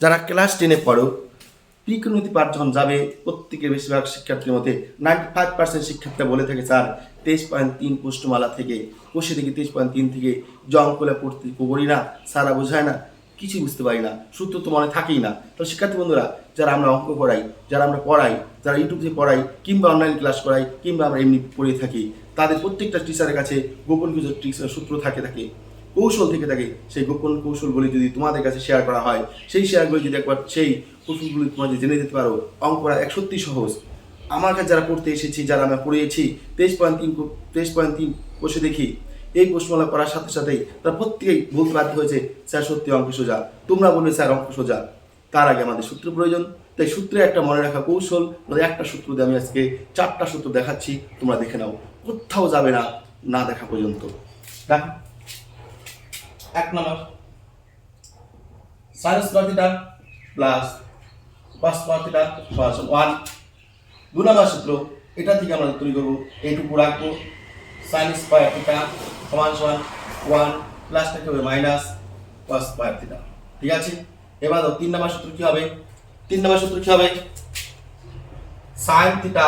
যারা ক্লাস টেনে পড়ো ত্রিকোণমিতি পাঠ যখন যাবে প্রত্যেকের বেশিরভাগ শিক্ষার্থীর মধ্যে নাইনটি ফাইভ পার্সেন্ট শিক্ষার্থীরা বলে থাকে, স্যার, তেইশ পয়েন্ট তিন প্রশ্নমালা থেকে কোষে থেকে তেইশ পয়েন্ট তিন থেকে জঙ্কলে পড়তে করি না, সারা বোঝায় না, কিছুই বুঝতে পারি না, সূত্র তো মনে থাকেই না। তো শিক্ষার্থী বন্ধুরা, যারা আমরা অঙ্ক পড়াই যারা আমরা পড়াই, যারা ইউটিউব থেকে পড়াই, কিংবা অনলাইন ক্লাস করাই, কিংবা আমরা এমনি পড়ে থাকি, তাদের প্রত্যেকটা টিচারের কাছে গোপন কিছু টিচার সূত্র থাকে থাকে। কৌশল থেকে থাকে সেই গোপন কৌশলগুলি যদি তোমাদের কাছে শেয়ার করা হয়, সেই শেয়ারগুলি যদি একবার সেই কৌশলগুলি তোমাদের জেনে যেতে পারো, অঙ্ক করা এক সত্যি সহজ। আমার কাছে যারা পড়তে এসেছি, যারা আমরা পড়িয়েছি, তেইশ পয়েন্ট তিন তেইশ পয়েন্ট তিন বসে দেখি, এই প্রশ্নমালা করার সাথে সাথেই তারা প্রত্যেকেই বলতে বাধ্য হয়েছে, স্যার, সত্যি অঙ্ক সোজা। তোমরা বলবে, স্যার, অঙ্ক সোজা। তার আগে আমাদের সূত্র প্রয়োজন। তাই সূত্রে একটা মনে রাখা কৌশল একটা সূত্র দিয়ে আমি আজকে চারটা সূত্র দেখাচ্ছি, তোমরা দেখে নাও। কোথাও যাবে না না দেখা পর্যন্ত। দেখো এক নম্বর। সাইন্স পার্টিটা প্লাস পাঁচ পার্টিটা সমান ওয়ান দু নম্বর সূত্র, এটা থেকে আমরা তৈরি করব, এইটুকু রাখব। সাইন স্কোয়ার থিটা সমান সমান ওয়ান প্লাসটাকে হবে মাইনাস কস স্কোয়ার থিটা ঠিক আছে? এবার তিন নম্বর সূত্র কি হবে? তিন নম্বর সূত্র কি হবে? সাইন থিটা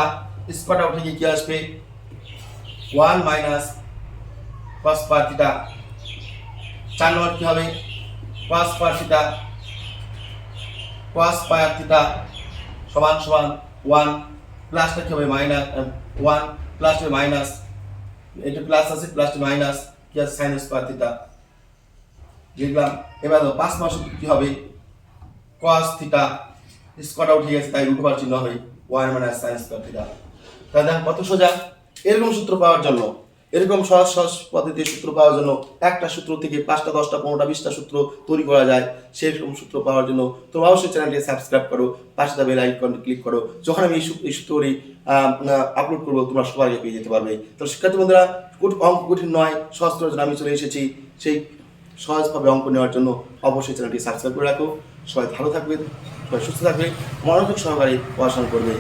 স্কোয়ারটা উঠে গিয়ে কি আসবে? One minus cos square theta চার নম্বর কি হবে? Cos square theta cos square theta সমান সমান ওয়ান প্লাসটা কি হবে? মাইনাস ওয়ান প্লাস হবে? মাইনাস এটা প্লাস আছে প্লাস মাইনাস কি আছে? সাইন স্কোয়ার থিটা লিখলাম এবার পাঁচ মাস কি হবে? কস থিটা স্কোয়ারটা উঠে গেছে, তাই রুট চিহ্ন হবে one minus sine square theta তাহলে দেখো, কত সোজা? এরকম সূত্র পাওয়ার জন্য এরকম সহজ সহজ পদ্ধতির সূত্র পাওয়ার জন্য একটা সূত্র থেকে পাঁচটা, দশটা, পনেরোটা, বিশটা সূত্র তৈরি করা যায়। সেরকম সূত্র পাওয়ার জন্য তোমরা অবশ্যই চ্যানেলটি সাবস্ক্রাইব করো, পাশে বেল আইকন ক্লিক করো। যখন আমি এই সূত্রটি আপলোড করব, তোমরা সবাই পেয়ে যেতে পারবে। তো শিক্ষার্থী বন্ধুরা অঙ্ক কঠিন নয়, সহজ করার জন্য আমি চলে এসেছি। সেই সহজভাবে অঙ্ক নেওয়ার জন্য অবশ্যই চ্যানেলটি সাবস্ক্রাইব করে রাখো। সবাই ভালো থাকবে, সবাই সুস্থ থাকবে, মনোযোগ সহকারে পড়াশোনা করবে।